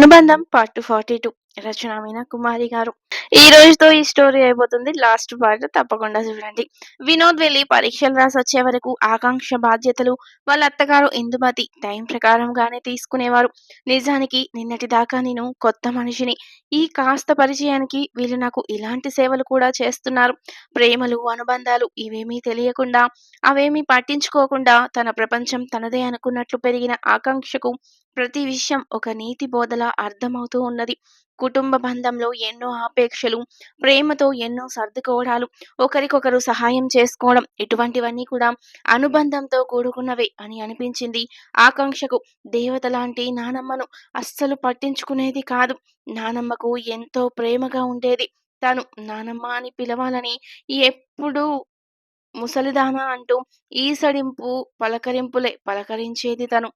అనుబంధం part forty two రచన మీనా కుమారి గారు. ఈ రోజుతో ఈ స్టోరీ అయిపోతుంది. లాస్ట్ పార్ట్ తప్పకుండా చూడండి. వినోద్ వెళ్ళి పరీక్షలు రాసి వచ్చే వరకు ఆకాంక్ష బాధ్యతలు వాళ్ళ అత్తగారు ఇందుమతి టైం ప్రకారంగానే తీసుకునేవారు. నిజానికి నిన్నటి దాకా నేను కొత్త మనిషిని. ఈ కాస్త పరిచయానికి వీళ్ళు నాకు ఇలాంటి సేవలు కూడా చేస్తున్నారు. ప్రేమలు అనుబంధాలు ఇవేమీ తెలియకుండా అవేమీ పట్టించుకోకుండా తన ప్రపంచం తనదే అనుకున్నట్లు పెరిగిన ఆకాంక్షకు ప్రతి విషయం ఒక నీతి బోధలా అర్థమవుతూ ఉన్నది. కుటుంబ బంధంలో ఎన్నో ఆపేక్షలు ప్రేమతో ఎన్నో సర్దుకోవడాలు ఒకరికొకరు సహాయం చేసుకోవడం ఇటువంటివన్నీ కూడా అనుబంధంతో కూడుకున్నవే అని అనిపించింది. ఆకాంక్షకు దేవత లాంటి నానమ్మను అస్సలు పట్టించుకునేది కాదు. నానమ్మకు ఎంతో ప్రేమగా ఉండేది. తను నానమ్మ అని పిలవాలని ఎప్పుడూ ముసలిదానా అంటూ ఈసడింపు పలకరింపులే పలకరించేది తను.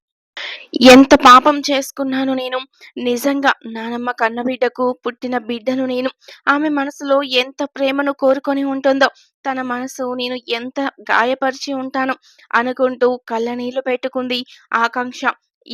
ఎంత పాపం చేసుకున్నాను నేను. నిజంగా నానమ్మ కన్నబిడ్డకు పుట్టిన బిడ్డను నేను. ఆమె మనసులో ఎంత ప్రేమను కోరుకొని ఉంటుందో తన మనసు నేను ఎంత గాయపరిచి ఉంటాను అనుకుంటూ కళ్ళ నీళ్ళు పెట్టుకుంది ఆకాంక్ష.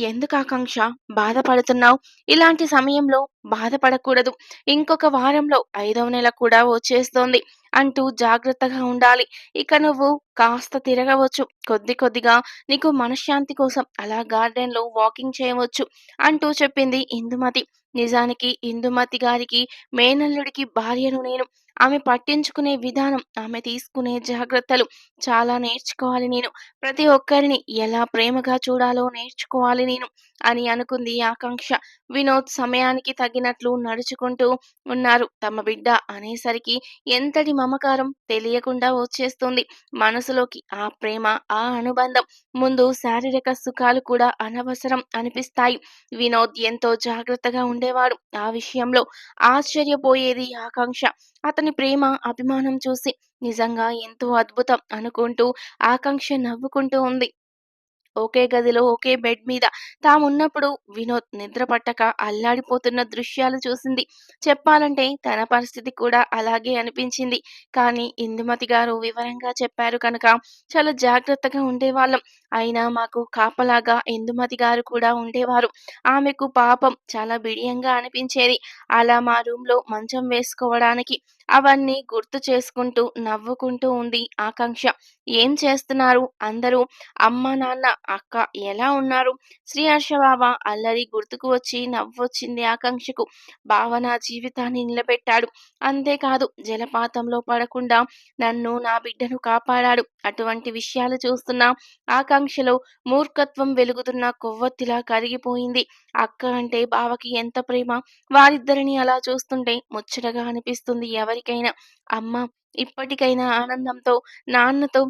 ఎందుకు ఆకాంక్ష? బాధపడుతున్నావు? ఇలాంటి సమయంలో బాధపడకూడదు. ఇంకొక వారంలో ఐదవ నెల కూడా వచ్చేస్తోంది. అంటూ జాగ్రత్తగా ఉండాలి. ఇక నువ్వు కాస్త తిరగవచ్చు. కొద్ది కొద్దిగా నీకు మనశ్శాంతి కోసం అలా గార్డెన్లో వాకింగ్ చేయవచ్చు అంటూ చెప్పింది ఇందుమతి. నిజానికి ఇందుమతి గారికి మేనల్లుడికి భార్యను నేను. ఆమె పట్టించుకునే విధానం ఆమె తీసుకునే జాగ్రత్తలు చాలా నేర్చుకోవాలి నేను. ప్రతి ఒక్కరిని ఎలా ప్రేమగా చూడాలో నేర్చుకోవాలి నేను అని అనుకుంది ఆకాంక్ష. వినోద్ సమయానికి తగినట్లు నడుచుకుంటూ ఉన్నారు. తమ బిడ్డ అనేసరికి ఎంతటి మమకారం తెలియకుండా వచ్చేస్తుంది. మనసులోకి ఆ ప్రేమ ఆ అనుబంధం ముందు శారీరక సుఖాలు కూడా అనవసరం అనిపిస్తాయి. వినోద్ ఎంతో జాగ్రత్తగా ఉండేవాడు. ఆ విషయంలో ఆశ్చర్యపోయేది ఆకాంక్ష. అతని ప్రేమ అభిమానం చూసి నిజంగా ఎంతో అద్భుతం అనుకుంటూ ఆకాంక్ష నవ్వుకుంటూ ఉంది. ఒకే గదిలో ఒకే బెడ్ మీద తామున్నప్పుడు వినోద్ నిద్ర పట్టక అల్లాడిపోతున్న దృశ్యాలు చూసింది. చెప్పాలంటే తన పరిస్థితి కూడా అలాగే అనిపించింది. కానీ ఇందుమతి గారు వివరంగా చెప్పారు కనుక చాలా జాగ్రత్తగా ఉండేవాళ్ళం. అయినా మాకు కాపలాగా ఇందుమతి గారు కూడా ఉండేవారు. ఆమెకు పాపం చాలా బిడియంగా అనిపించేది. అలా మా రూమ్లో మంచం వేసుకోవడానికి అవన్నీ గుర్తు చేసుకుంటూ నవ్వుకుంటూ ఉంది ఆకాంక్ష. ఏం చేస్తున్నారు? అందరూ అమ్మ నాన్న అక్క ఎలా ఉన్నారు? శ్రీ హర్ష బావ అల్లరి గుర్తుకు వచ్చి నవ్వొచ్చింది ఆకాంక్షకు. బావ నా జీవితాన్ని నిలబెట్టాడు. అంతేకాదు జలపాతంలో పడకుండా నన్ను నా బిడ్డను కాపాడాడు. అటువంటి విషయాలు చూస్తున్నా ఆకాంక్షలో మూర్ఖత్వం వెలుగుతున్న కొవ్వొత్తిలా కరిగిపోయింది. అక్క అంటే బావకి ఎంత ప్రేమ? వారిద్దరిని అలా చూస్తుంటే ముచ్చటగా అనిపిస్తుంది ఎవరి ఇప్పటికైనా అమ్మ ఇప్పటికైనా ఆనందంతో నాన్నతో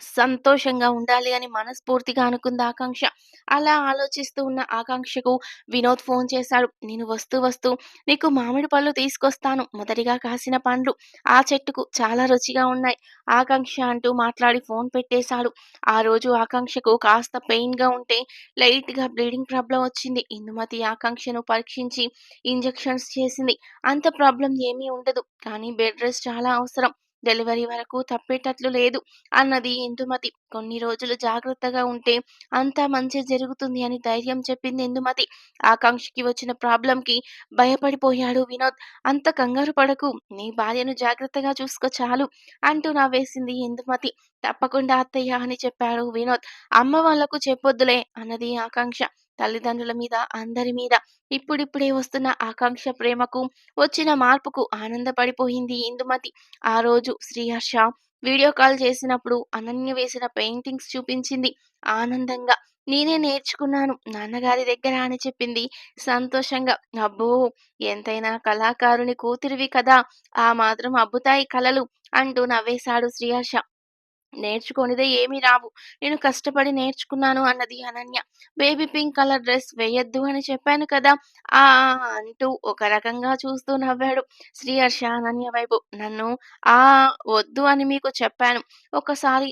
సంతోషంగా ఉండాలి అని మనస్ఫూర్తిగా అనుకుంది ఆకాంక్ష. అలా ఆలోచిస్తూ ఉన్న ఆకాంక్షకు వినోద్ ఫోన్ చేశాడు. నేను వస్తూ వస్తూ నీకు మామిడి పళ్ళు తీసుకొస్తాను. మొదటిగా కాసిన పండ్లు ఆ చెట్టుకు చాలా రుచిగా ఉన్నాయి. ఆకాంక్ష అంటూ మాట్లాడి ఫోన్ పెట్టేశాడు. ఆ రోజు ఆకాంక్షకు కాస్త పెయిన్గా ఉంటే లైట్గా బ్లీడింగ్ ప్రాబ్లం వచ్చింది. ఇందుమతి ఆకాంక్షను పరీక్షించి ఇంజెక్షన్స్ చేసింది. అంత ప్రాబ్లం ఏమీ ఉండదు. కానీ బెడ్ రెస్ట్ చాలా అవసరం. డెలివరీ వరకు తప్పేటట్లు లేదు. అన్నది ఇందుమతి. కొన్ని రోజులు జాగ్రత్తగా ఉంటే అంతా మంచి జరుగుతుంది అని ధైర్యం చెప్పింది ఇందుమతి. ఆకాంక్షకి వచ్చిన ప్రాబ్లంకి భయపడిపోయాడు వినోద్. అంత కంగారు పడకు. నీ భార్యను జాగ్రత్తగా చూసుకో చాలు అంటూ నవ్వేసింది ఇందుమతి. తప్పకుండా అత్తయ్య అని చెప్పాడు వినోద్. అమ్మ వాళ్ళకు చెప్పొద్దులే అన్నది ఆకాంక్ష. తల్లిదండ్రుల మీద అందరి మీద ఇప్పుడిప్పుడే వస్తున్న ఆకాంక్ష ప్రేమకు వచ్చిన మార్పుకు ఆనందపడిపోయింది ఇందుమతి. ఆ రోజు శ్రీహర్ష వీడియో కాల్ చేసినప్పుడు అనన్య వేసిన పెయింటింగ్స్ చూపించింది. ఆనందంగా నేనే నేర్చుకున్నాను. నాన్నగారి దగ్గర అని చెప్పింది. సంతోషంగా అబ్బో ఎంతైనా కళాకారుని కూతురివి కదా. ఆ మాత్రం అబ్బుతాయి కలలు అంటూ నవ్వేశాడు శ్రీహర్ష నేర్చుకొనిదే ఏమీ రావు. నేను కష్టపడి నేర్చుకున్నాను అన్నది Ananya. Baby pink colour dress వేయొద్దు అని చెప్పాను కదా! ఆ అంటూ ఒక రకంగా చూస్తూ నవ్వాడు శ్రీ హర్ష అనన్య వైపు. నన్ను ఆ వద్దు అని మీకు చెప్పాను. ఒకసారి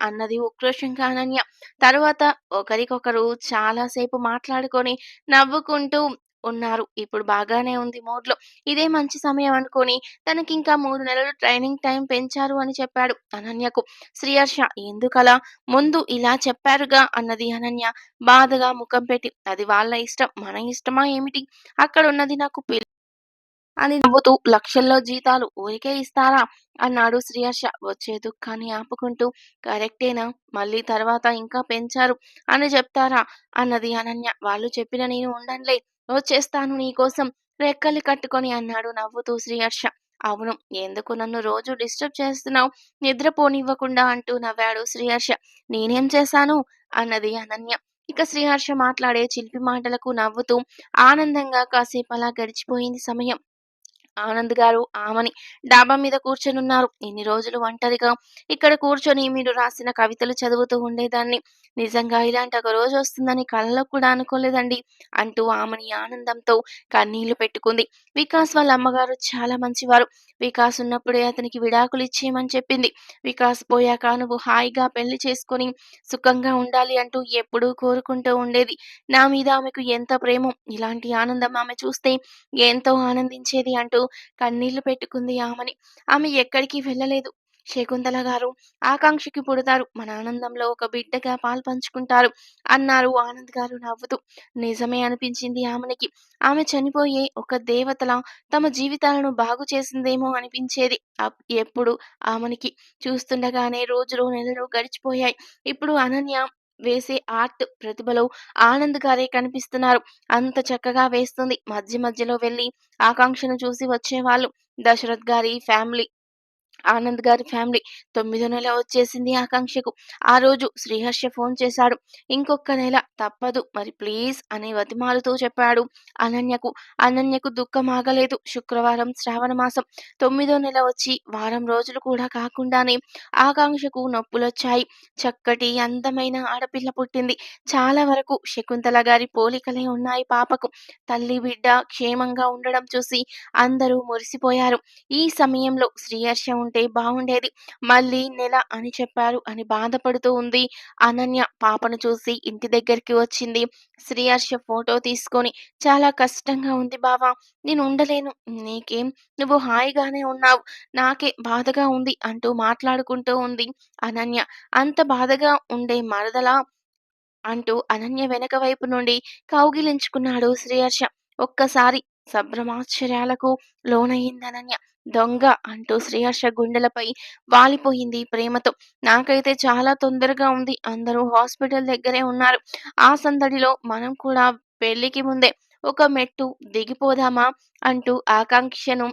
అన్నది ఉక్రోషంగా అనన్య. తరువాత ఒకరికొకరు చాలాసేపు మాట్లాడుకొని నవ్వుకుంటూ ఉన్నారు. ఇప్పుడు బాగానే ఉంది మూడ్‌లో. ఇదే మంచి సమయం అనుకోని తనకింకా మూడు నెలలు ట్రైనింగ్ టైం పెంచారు అని చెప్పాడు అనన్యకు. శ్రీహర్ష ఎందుకలా? ముందు ఇలా చెప్పారుగా అన్నది అనన్య బాధగా ముఖం పెట్టి. అది వాళ్ళ ఇష్టం. మన ఇష్టమా ఏమిటి? అక్కడ ఉన్నది నాకు పిల్ల అని నవ్వుతూ లక్షల్లో జీతాలు ఊరికే ఇస్తారా? అన్నాడు శ్రీహర్ష వచ్చే దుఃఖాన్ని ఆపుకుంటూ. కరెక్టేనా? మళ్ళీ తర్వాత ఇంకా పెంచారు అని చెప్తారా? అన్నది అనన్య. వాళ్ళు చెప్పిన నేను ఉండంలే చేస్తాను నీకోసం రెక్కలు కట్టుకొని అన్నాడు నవ్వుతూ శ్రీహర్ష. అవును. ఎందుకు నన్ను రోజు డిస్టర్బ్ చేస్తున్నావు? నిద్రపోనివ్వకుండా అంటూ నవ్వాడు శ్రీహర్ష. నేనేం చేశాను? అన్నది అనన్య. ఇక శ్రీహర్ష మాట్లాడే చిలిపి మాటలకు నవ్వుతూ ఆనందంగా కాసేపు అలా గడిచిపోయింది సమయం. ఆనంద్ గారు ఆమని డాబా మీద కూర్చొనున్నారు. ఇన్ని రోజులు ఒంటరిగా ఇక్కడ కూర్చొని మీరు రాసిన కవితలు చదువుతూ ఉండేదాన్ని. నిజంగా ఇలాంటి ఒక రోజు వస్తుందని కళ్ళకు కూడా అనుకోలేదండి అంటూ ఆమని ఆనందంతో కన్నీళ్ళు పెట్టుకుంది. వికాస్ వాళ్ళ అమ్మగారు చాలా మంచివారు. వికాస్ ఉన్నప్పుడే అతనికి విడాకులు ఇచ్చేయమని చెప్పింది. వికాస్ పోయాక నువ్వు హాయిగా పెళ్ళి చేసుకొని సుఖంగా ఉండాలి అంటూ ఎప్పుడూ కోరుకుంటూ ఉండేది. నా మీద ఆమెకు ఎంత ప్రేమో ఇలాంటి ఆనందం ఆమె చూస్తే ఎంతో ఆనందించేది అంటూ కన్నీళ్ళు పెట్టుకుంది ఆమెని ఆమె ఎక్కడికి వెళ్ళలేదు. శకుంతల గారు ఆకాంక్షకి పుడతారు. మన ఆనందంలో ఒక బిడ్డగా పాలుపంచుకుంటారు అన్నారు ఆనంద్ గారు నవ్వుతూ. నిజమే అనిపించింది ఆమెకి ఆమె చనిపోయే ఒక దేవతల తమ జీవితాలను బాగు చేసిందేమో అనిపించేది ఎప్పుడు ఆమెకి చూస్తుండగానే రోజులు నెలలు గడిచిపోయాయి. ఇప్పుడు అనన్య వేసే ఆర్ట్ ప్రతిభలో ఆనంద్ గారే కనిపిస్తున్నారు. అంత చక్కగా వేస్తుంది. మధ్య మధ్యలో వెళ్ళి ఆకాంక్షను చూసి వచ్చేవాళ్ళు. దశరథ్ గారి ఫ్యామిలీ ఆనంద్ గారి ఫ్యామిలీ. తొమ్మిదో నెల వచ్చేసింది ఆకాంక్షకు. ఆ రోజు శ్రీహర్ష ఫోన్ చేశాడు. ఇంకొక నెల తప్పదు మరి ప్లీజ్ అని వతిమాలుతూ చెప్పాడు అనన్యకు. అనన్యకు దుఃఖం ఆగలేదు. శుక్రవారం శ్రావణ మాసం. తొమ్మిదో నెల వచ్చి వారం రోజులు కూడా కాకుండానే ఆకాంక్షకు నొప్పులొచ్చాయి. చక్కటి అందమైన ఆడపిల్ల పుట్టింది. చాలా వరకు శకుంతల గారి పోలికలే ఉన్నాయి పాపకు. తల్లి బిడ్డ క్షేమంగా ఉండడం చూసి అందరూ మురిసిపోయారు. ఈ సమయంలో శ్రీహర్ష ఉంటే బాగుండేది మళ్ళీ నెల అని చెప్పారు అని బాధపడుతూ ఉంది అనన్య. పాపను చూసి ఇంటి దగ్గరికి వచ్చింది శ్రీహర్ష ఫోటో తీసుకొని. చాలా కష్టంగా ఉంది బావా! నేను ఉండలేను. నీకేం? నువ్వు హాయిగానే ఉన్నావు. నాకే బాధగా ఉంది అంటూ మాట్లాడుకుంటూ ఉంది అనన్య. అంత బాధగా ఉండే మరదలా? అంటూ అనన్య వెనక వైపు నుండి కౌగిలించుకున్నాడు శ్రీహర్ష. ఒక్కసారి సంభ్రమాశ్చర్యాలకు లోనయిందనన్య. దొంగ అంటూ శ్రీహర్ష గుండెలపై వాలిపోయింది ప్రేమతో. నాకైతే చాలా తొందరగా ఉంది. అందరూ హాస్పిటల్ దగ్గరే ఉన్నారు. ఆ సందడిలో మనం కూడా పెళ్ళికి ముందే ఒక మెట్టు దిగిపోదామా? అంటూ ఆకాంక్షను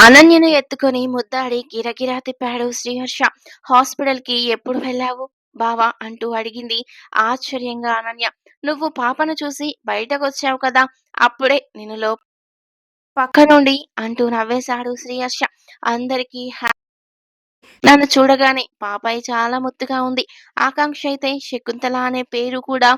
అనన్యను ఎత్తుకొని ముద్దాడి గిరగిరా తిప్పాడు శ్రీహర్ష. హాస్పిటల్‌కి ఎప్పుడు వెళ్ళావు బావా? అంటూ అడిగింది ఆశ్చర్యంగా అనన్య. నువ్వు పాపను చూసి బయటకొచ్చావు కదా! అప్పుడే నిన్నులో పక్క నుండి అంటూ నవ్వేశాడు శ్రీహర్ష. అందరికీ హ్యా నన్ను చూడగానే పాపాయి చాలా ముత్తుగా ఉంది. ఆకాంక్ష అయితే శకుంతల అనే పేరు కూడా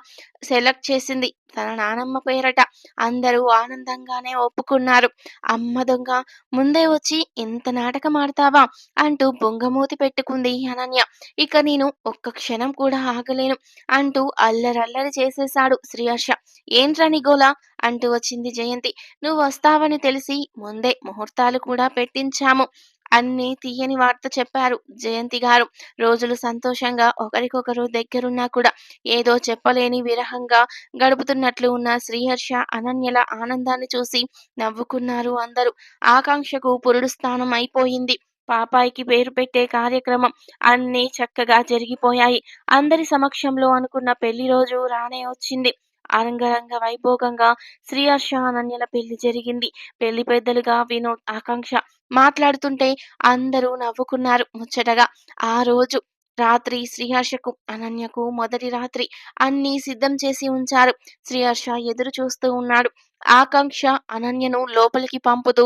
సెలెక్ట్ చేసింది. తన నానమ్మ పేరట. అందరూ ఆనందంగానే ఒప్పుకున్నారు. అమ్మ దొంగ! ముందే వచ్చి ఇంత నాటకం ఆడతావా? అంటూ బొంగమూతి పెట్టుకుంది అనన్య. ఇక నేను ఒక్క క్షణం కూడా ఆగలేను అంటూ అల్లరల్లరి చేసేశాడు శ్రీహర్ష. ఏంట్రా నీ గోల? అంటూ వచ్చింది జయంతి. నువ్వు వస్తావని తెలిసి ముందే ముహూర్తాలు కూడా పెట్టించాము. అన్ని తీయని వార్త చెప్పారు జయంతి గారు. రోజులు సంతోషంగా ఒకరికొకరు దగ్గరున్నా కూడా ఏదో చెప్పలేని విరహంగా గడుపుతున్నట్లు ఉన్న శ్రీహర్ష, అనన్యల ఆనందాన్ని చూసి నవ్వుకున్నారు అందరూ. ఆకాంక్షకు పురుడు స్థానం అయిపోయింది. పాపాయికి పేరు పెట్టే కార్యక్రమం అన్నీ చక్కగా జరిగిపోయాయి. అందరి సమక్షంలో అనుకున్న పెళ్ళి రోజు రానే వచ్చింది. అరంగరంగ వైభోగంగా శ్రీహర్ష, అనన్యల పెళ్ళి జరిగింది. పెళ్ళి పెద్దలుగా వినోద్, ఆకాంక్ష మాట్లాడుతుంటే అందరూ నవ్వుకున్నారు ముచ్చటగా. ఆ రోజు రాత్రి శ్రీహర్షకు, అనన్యకు మొదటి రాత్రి. అన్ని సిద్ధం చేసి ఉంచారు. శ్రీహర్ష ఎదురు చూస్తూ ఉన్నాడు. ఆకాంక్ష అనన్యను లోపలికి పంపుతూ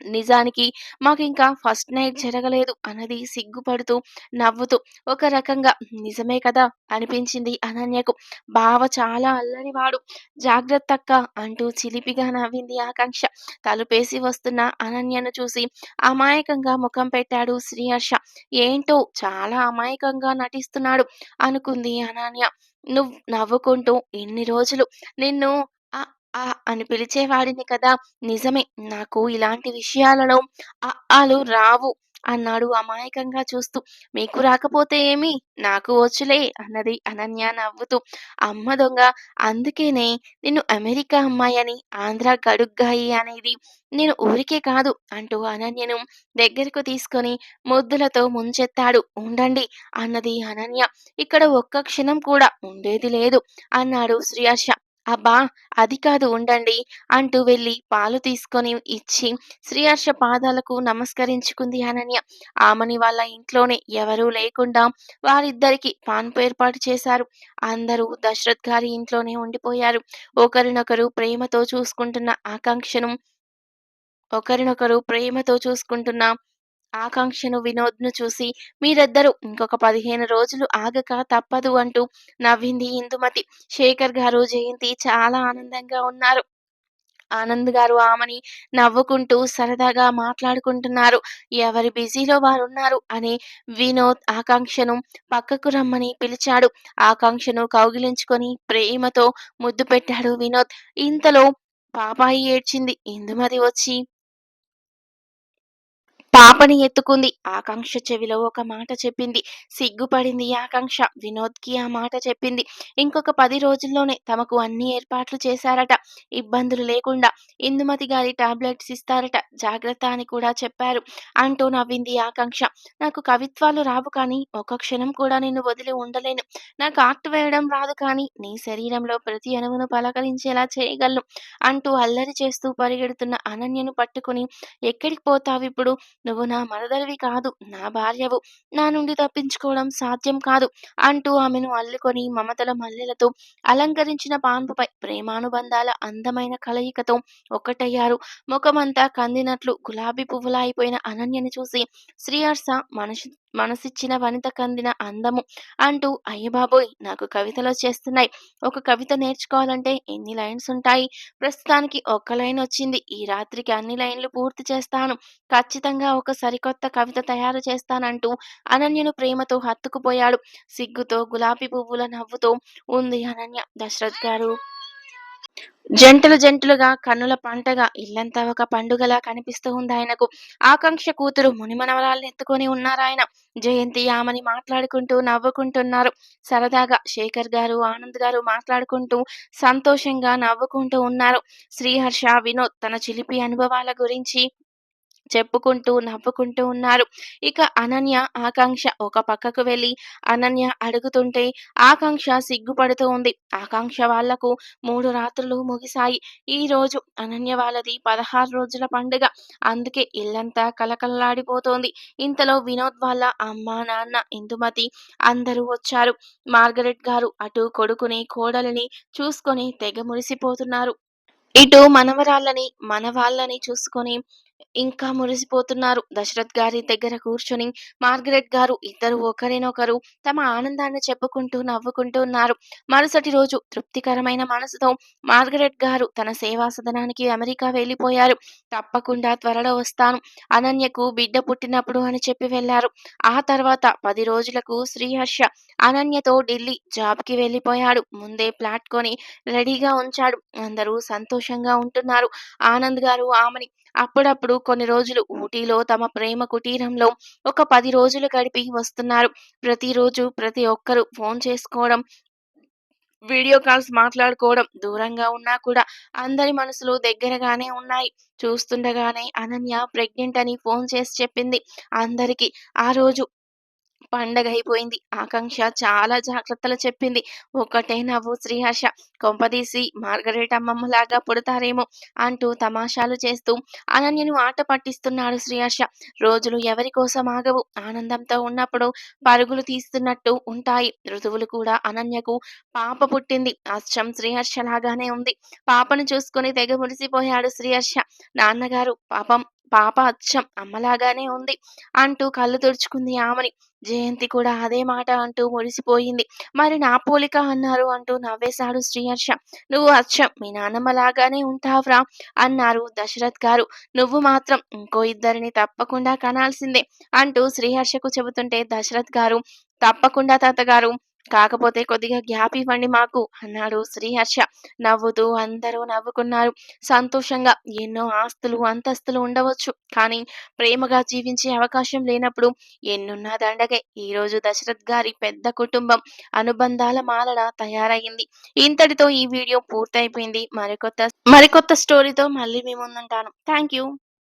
నిజానికి మాకింకా ఫస్ట్ నైట్ జరగలేదు అన్నది సిగ్గుపడుతూ, నవ్వుతూ. ఒక రకంగా నిజమే కదా అనిపించింది అనన్యకు. బావ చాలా అల్లరివాడు. జాగ్రత్తక్క అంటూ చిలిపిగా నవ్వింది ఆకాంక్ష. తలుపేసి వస్తున్న అనన్యను చూసి అమాయకంగా ముఖం పెట్టాడు శ్రీహర్ష. ఏంటో చాలా అమాయకంగా నటిస్తున్నాడు అనుకుంది అనన్య. నువ్వు నవ్వుకుంటూ ఇన్ని రోజులు నిన్ను ఆ అని పిలిచేవాడిని కదా! నిజమే నాకు ఇలాంటి విషయాలలో అ, ఆలు రావు అన్నాడు అమాయకంగా చూస్తూ. మీకు రాకపోతే ఏమి? నాకు వచ్చులే అన్నది అనన్య నవ్వుతూ. అమ్మ దొంగ అందుకేనే నిన్ను అమెరికా అమ్మాయని ఆంధ్ర గడుగ్గాయి అనేది. నేను ఊరికే కాదు అంటూ అనన్యను దగ్గరకు తీసుకొని ముద్దులతో ముంచెత్తాడు. ఉండండి అన్నది అనన్య. ఇక్కడ ఒక్క క్షణం కూడా ఉండేది లేదు అన్నాడు శ్రీయర్ష అబ్బా అది కాదు ఉండండి అంటూ వెళ్ళి పాలు తీసుకొని ఇచ్చి శ్రీహర్ష పాదాలకు నమస్కరించుకుంది అనన్య. ఆమని వాళ్ళ ఇంట్లోనే ఎవరూ లేకుండా వారిద్దరికి పాన్పు ఏర్పాటు చేశారు. అందరూ దశరథ్ గారి ఇంట్లోనే ఉండిపోయారు. ఒకరినొకరు ప్రేమతో చూసుకుంటున్న ఆకాంక్షను ఒకరినొకరు ప్రేమతో చూసుకుంటున్న ఆకాంక్షను వినోద్ను చూసి మీరిద్దరూ ఇంకొక పదిహేను రోజులు ఆగక తప్పదు అంటూ నవ్వింది ఇందుమతి. శేఖర్ గారు జయంతి చాలా ఆనందంగా ఉన్నారు. ఆనంద్ గారు ఆమెని నవ్వుకుంటూ సరదాగా మాట్లాడుకుంటున్నారు. ఎవరి బిజీలో వారున్నారు అని వినోద్ ఆకాంక్షను పక్కకు రమ్మని పిలిచాడు. ఆకాంక్షను కౌగిలించుకొని ప్రేమతో ముద్దు పెట్టాడు వినోద్. ఇంతలో పాపాయి ఏడ్చింది. ఇందుమతి వచ్చి పాపని ఎత్తుకుంది. ఆకాంక్ష చెవిలో ఒక మాట చెప్పింది. సిగ్గుపడింది ఆకాంక్ష. వినోద్కి ఆ మాట చెప్పింది. ఇంకొక పది రోజుల్లోనే తమకు అన్ని ఏర్పాట్లు చేశారట. ఇబ్బందులు లేకుండా ఇందుమతి గారి టాబ్లెట్స్ ఇస్తారట. జాగ్రత్త అని కూడా చెప్పారు అంటూ నవ్వింది ఆకాంక్ష. నాకు కవిత్వాలు రావు కానీ ఒక్క క్షణం కూడా నిన్ను వదిలి ఉండలేను. నాకు ఆర్ట్ వేయడం రాదు కానీ నీ శరీరంలో ప్రతి అణువును పలకరించేలా చేయగలను అంటూ అల్లరి చేస్తూ పరిగెడుతున్న అనన్యను పట్టుకుని ఎక్కడికి పోతావిప్పుడు? నువ్వు నా మరదలివి కాదు నా భార్యవు. నా నుండి తప్పించుకోవడం సాధ్యం కాదు అంటూ ఆమెను అల్లుకొని మమతల మల్లెలతో అలంకరించిన పాన్పుపై ప్రేమానుబంధాల అందమైన కలయికతో ఒక్కటయ్యారు. ముఖమంతా కందినట్లు గులాబీ పువ్వులా అయిపోయిన అనన్యని చూసి శ్రీహర్ష మనసు మనసిచ్చిన వనిత కందిన అందము అంటూ అయ్యబాబోయ్ నాకు కవితలో చేస్తున్నాయి. ఒక కవిత నేర్చుకోవాలంటే ఎన్ని లైన్స్ ఉంటాయి? ప్రస్తుతానికి ఒక్క లైన్ వచ్చింది. ఈ రాత్రికి అన్ని లైన్లు పూర్తి చేస్తాను. ఖచ్చితంగా ఒక సరికొత్త కవిత తయారు చేస్తానంటూ అనన్యను ప్రేమతో హత్తుకుపోయాడు. సిగ్గుతో గులాబీ పువ్వుల నవ్వుతో ఉంది అనన్య. దశరథ్ గారు జంటలు జంటలుగా కన్నుల పంటగా ఇల్లంతా ఒక పండుగలా కనిపిస్తూ ఉంది ఆయనకు. ఆకాంక్ష కూతురు మునిమనవరాల్ని ఎత్తుకొని ఉన్నారాయన జయంతి ఆమని మాట్లాడుకుంటూ నవ్వుకుంటున్నారు. సరదాగా శేఖర్ గారు ఆనంద్ గారు మాట్లాడుకుంటూ సంతోషంగా నవ్వుకుంటూ ఉన్నారు. శ్రీహర్ష వినోద్ తన చిలిపి అనుభవాల గురించి చెప్పుకుంటూ నవ్వుకుంటూ ఉన్నారు. ఇక అనన్య ఆకాంక్ష ఒక పక్కకు వెళ్ళి అనన్య అడుగుతుంటే ఆకాంక్ష సిగ్గుపడుతూ ఉంది. ఆకాంక్ష వాళ్ళకు మూడు రాత్రులు ముగిశాయి. ఈ రోజు అనన్య వాళ్ళది పదహారు రోజుల పండుగ. అందుకే ఇల్లంతా కలకలలాడిపోతోంది ఇంతలో వినోద్ వాళ్ళ అమ్మ నాన్న ఇందుమతి అందరూ వచ్చారు. మార్గరెట్ గారు అటు కొడుకుని కోడలిని చూసుకొని తెగ మురిసిపోతున్నారు. ఇటు మనవరాళ్ళని మనవాళ్ళని చూసుకొని ఇంకా మురిసిపోతున్నారు. దశరథ్ గారి దగ్గర కూర్చుని మార్గరెట్ గారు ఇద్దరు ఒకరినొకరు తమ ఆనందాన్ని చెప్పుకుంటూ నవ్వుకుంటూ ఉన్నారు. మరుసటి రోజు తృప్తికరమైన మనసుతో మార్గరెట్ గారు తన సేవా సదనానికి అమెరికా వెళ్ళిపోయారు. తప్పకుండా త్వరలో వస్తాను. అనన్యకు బిడ్డ పుట్టినప్పుడు అని చెప్పి వెళ్ళారు ఆ తర్వాత పది రోజులకు శ్రీహర్ష అనన్యతో ఢిల్లీ జాబ్కి వెళ్ళిపోయాడు. ముందే ప్లాట్ కొని రెడీగా ఉంచాడు. అందరూ సంతోషంగా ఉంటున్నారు. ఆనంద్ గారు ఆమెని అప్పుడప్పుడు కొన్ని రోజులు ఊటీలో తమ ప్రేమ కుటీరంలో ఒక పది రోజులు గడిపి వస్తున్నారు. ప్రతిరోజు ప్రతి ఒక్కరూ ఫోన్ చేసుకోవడం వీడియో కాల్స్ మాట్లాడుకోవడం దూరంగా ఉన్నా కూడా అందరి మనసులు దగ్గరగానే ఉన్నాయి. చూస్తుండగానే అనన్య ప్రెగ్నెంట్ అని ఫోన్ చేసి చెప్పింది. అందరికీ ఆ రోజు పండగ అయిపోయింది ఆకాంక్ష చాలా జాగ్రత్తలు చెప్పింది. ఒకటే నవ్వు శ్రీహర్ష. కొంపదీసి మార్గరేట్ అమ్మమ్మలాగా పుడతారేమో అంటూ తమాషాలు చేస్తూ అనన్యను ఆట పట్టిస్తున్నాడు శ్రీహర్ష. రోజులు ఎవరి కోసం ఆగవు. ఆనందంతో ఉన్నప్పుడు పరుగులు తీస్తున్నట్టు ఉంటాయి. ఋతువులు కూడా అనన్యకు పాప పుట్టింది. అచ్చం శ్రీహర్ష లాగానే ఉంది. పాపను చూసుకుని తెగ మురిసిపోయాడు శ్రీహర్ష. నాన్నగారు పాపం పాప అచ్చం అమ్మలాగానే ఉంది అంటూ కళ్ళు తుడుచుకుంది ఆమెని. జయంతి కూడా అదే మాట అంటూ మురిసిపోయింది. మరి నా పోలిక అన్నారు అంటూ నవ్వేశాడు శ్రీహర్ష నువ్వు అచ్చం మీ నాన్నమ్మలాగానే ఉంటావురా అన్నారు దశరథ్ గారు. నువ్వు మాత్రం ఇంకో ఇద్దరిని తప్పకుండా కనాల్సిందే అంటూ శ్రీహర్షకు చెబుతుంటే దశరథ్ గారు తప్పకుండా తాతగారు కాకపోతే కొద్దిగా గ్యాప్ ఇవ్వండి మాకు అన్నాడు శ్రీహర్ష నవ్వుతూ అందరూ నవ్వుకున్నారు. సంతోషంగా ఎన్నో ఆస్తులు అంతస్తులు ఉండవచ్చు. కానీ ప్రేమగా జీవించే అవకాశం లేనప్పుడు ఎన్నున్నా దండగే ఈరోజు దశరథ్ గారి పెద్ద కుటుంబం అనుబంధాల మాలడ తయారయ్యింది ఇంతటితో ఈ వీడియో పూర్తయిపోయింది. మరికొత్త మరికొత్త స్టోరీతో మళ్ళీ మీ ముందుంటాను. Thank you